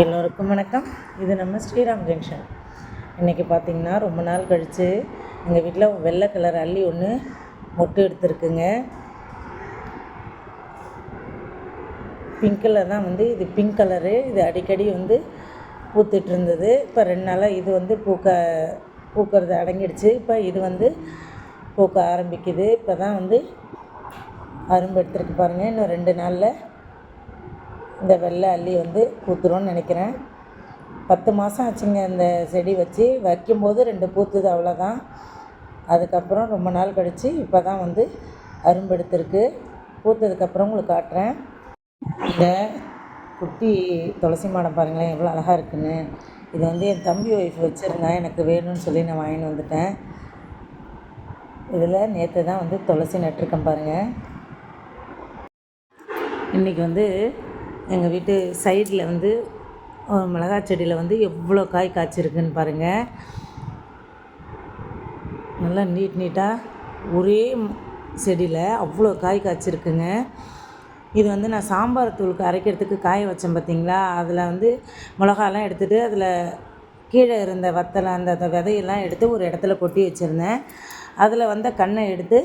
எல்லோருக்கும் வணக்கம். இது நம்ம ஸ்ரீராம் ஜங்ஷன். இன்றைக்கி பார்த்திங்கன்னா ரொம்ப நாள் கழித்து எங்கள் வீட்டில் வெள்ளை கலர் அள்ளி ஒன்று மொட்டு எடுத்துருக்குங்க. பிங்க்கில் தான் வந்து இது பிங்க் கலரு இது அடிக்கடி வந்து பூத்துட்டு இருந்தது. இப்போ ரெண்டு நாளாக இது வந்து பூக்க பூக்கிறது அடங்கிடுச்சு. இப்போ இது வந்து பூக்க ஆரம்பிக்குது. இப்போ தான் வந்து அரும்பு எடுத்துருக்கு பாருங்கள் இன்னும் ரெண்டு நாளில் இந்த வெள்ளை அள்ளி வந்து பூத்துரும்னு நினைக்கிறேன். பத்து மாதம் ஆச்சுங்க இந்த செடி வச்சு. வைக்கும்போது ரெண்டு பூத்துது அவ்வளோதான் அதுக்கப்புறம் ரொம்ப நாள் கழித்து இப்போ தான் வந்து அரும்பெடுத்திருக்கு பூத்ததுக்கப்புறம் உங்களுக்கு காட்டுறேன். இந்த குட்டி துளசி மாடம் பாருங்களேன் எவ்வளோ அழகாக இருக்குன்னு. இது வந்து என் தம்பி ஒய்ஃப் வச்சுருந்தேன் எனக்கு வேணும்னு சொல்லி நான் வாங்கிட்டு வந்துட்டேன். இதில் நேற்று தான் வந்து துளசி நட்டிருக்கேன் பாருங்கள் இன்றைக்கி வந்து எங்கள் வீட்டு சைடில் வந்து மிளகா மிளகாய் செடியில் வந்து எவ்வளோ காய் காய்ச்சிருக்குன்னு பாருங்கள் நல்லா நீட் நீட்டாக ஒரே செடியில் அவ்வளோ காய் காய்ச்சிருக்குங்க. இது வந்து நான் சாம்பார் தூளுக்கு அரைக்கிறதுக்கு காய வச்சேன் பார்த்தீங்களா அதில் வந்து மிளகாலாம் எடுத்துகிட்டு அதில் கீழே இருந்த வத்தலை அந்த விதையெல்லாம் எடுத்து ஒரு இடத்துல கொட்டி வச்சுருந்தேன். அதில் வந்த கண்ணை எடுத்து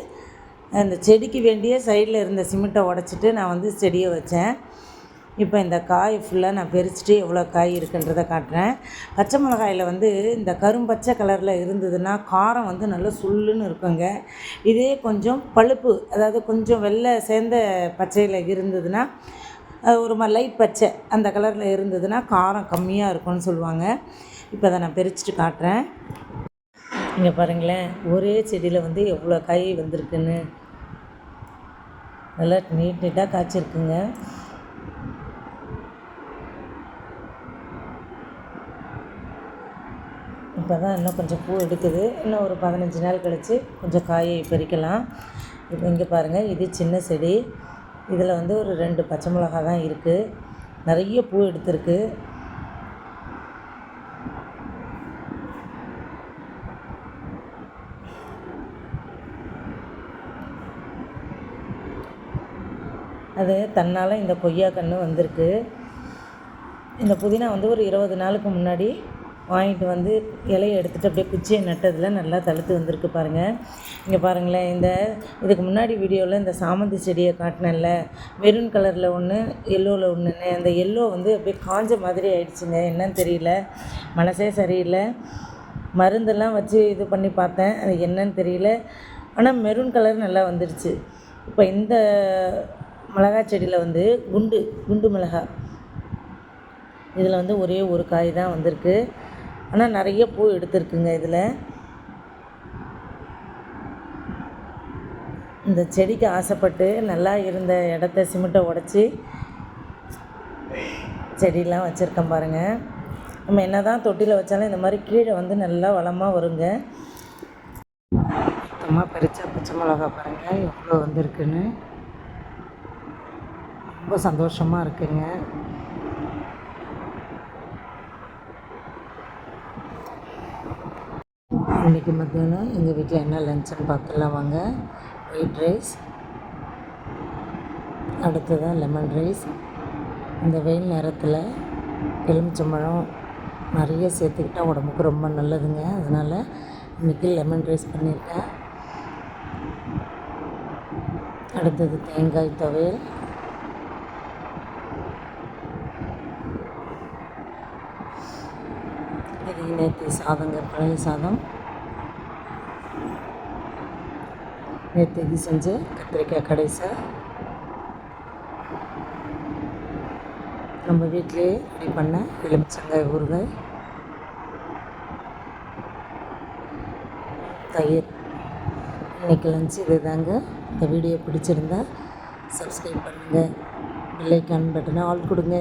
அந்த செடிக்கு வேண்டிய சைடில் இருந்த சிமெண்ட்டை உடச்சிட்டு நான் வந்து செடியை வச்சேன். இப்போ இந்த காய் ஃபுல்லாக நான் பறிச்சுட்டு எவ்வளோ காய் இருக்குன்றதை காட்டுறேன். பச்சை மிளகாயில் வந்து இந்த கரும்பச்சை கலரில் இருந்ததுன்னா காரம் வந்து நல்லா சுள்ளுன்னு இருக்குங்க. இதே கொஞ்சம் பழுப்பு அதாவது கொஞ்சம் வெள்ளை சேர்ந்த பச்சையில் இருந்ததுன்னா ஒரு மாதிரி லைட் பச்சை அந்த கலரில் இருந்ததுன்னா காரம் கம்மியாக இருக்கும்னு சொல்லுவாங்க. இப்போ அதை நான் பிரிச்சுட்டு காட்டுறேன். இங்கே பாருங்களேன் ஒரே செடியில் வந்து எவ்வளோ காய் வந்திருக்குன்னு. நல்லா நீட் நீட்டாக காய்ச்சிருக்குங்க. இப்போ தான் இன்னும் கொஞ்சம் பூ எடுக்குது. இன்னும் ஒரு பதினஞ்சு நாள் கழித்து கொஞ்சம் காயை பறிக்கலாம். இப்போ இங்கே பாருங்கள் இது சின்ன செடி. இதில் வந்து ஒரு ரெண்டு பச்சை மிளகா தான் இருக்குது நிறைய பூ எடுத்திருக்கு. அது தன்னால் இந்த கொய்யா கன்று வந்திருக்கு. இந்த புதினா வந்து ஒரு இருபது நாளுக்கு முன்னாடி வாங்கிட்டு வந்து இலையை எடுத்துகிட்டு அப்படியே குச்சியை நட்டதில் நல்லா தழுத்து வந்திருக்கு பாருங்கள் இங்கே பாருங்களேன் இந்த இதுக்கு முன்னாடி வீடியோவில் இந்த சாமந்தி செடியை காட்டினேன்ல மெரூன் கலரில் ஒன்று எல்லோவில் ஒன்றுன்னு அந்த எல்லோ வந்து அப்படியே காஞ்ச மாதிரி ஆயிடுச்சுங்க. என்னன்னு தெரியல மனசே சரியில்லை. மருந்தெல்லாம் வச்சு இது பண்ணி பார்த்தேன் அது என்னன்னு தெரியல. ஆனால் மெரூன் கலர் நல்லா வந்துடுச்சு இப்போ இந்த மிளகா செடியில் வந்து குண்டு குண்டு மிளகா இதில் வந்து ஒரே ஒரு காய் தான் வந்திருக்கு. ஆனால் நிறைய பூ எடுத்திருக்குங்க இதில். இந்த செடிக்கு ஆசைப்பட்டு நல்லா இருந்த இடத்த சிமெண்ட்டை உடச்சி செடியெலாம் வச்சுருக்கேன் பாருங்கள் நம்ம என்ன தான் தொட்டியில் வச்சாலும் இந்த மாதிரி கீழே வந்து நல்லா வளமாக வருங்க. மொத்தமாக பறித்த பச்சை மிளகா பாருங்கள் எவ்வளோ வந்திருக்குன்னு. ரொம்ப சந்தோஷமாக இருக்குங்க. இன்றைக்கி மத்தியானம் எங்கள் வீட்டில் என்ன லஞ்சுன்னு பார்த்துலாம் வாங்க. ஒயிட் ரைஸ் அடுத்ததான் லெமன் ரைஸ் இந்த வெயில் நேரத்தில் எலுமிச்சம்பழம் நிறைய சேர்த்துக்கிட்டால் உடம்புக்கு ரொம்ப நல்லதுங்க. அதனால் இன்றைக்கி லெமன் ரைஸ் பண்ணியிருக்கேன். அடுத்தது தேங்காய் துவையல். இது நேற்று சாதங்க பழைய சாதம். நேற்று செஞ்ச கத்திரிக்காய் கடைசா. நம்ம வீட்டிலே ரெடி பண்ண எலுமிச்சங்காய் ஊறுகாய். தயிர். இன்றைக்கி லஞ்சு இது தாங்க இந்த வீடியோ பிடிச்சிருந்தா சப்ஸ்கிரைப் பண்ணுங்கள் பெல்லைக்கான் பட்டனை ஆல் கொடுங்க.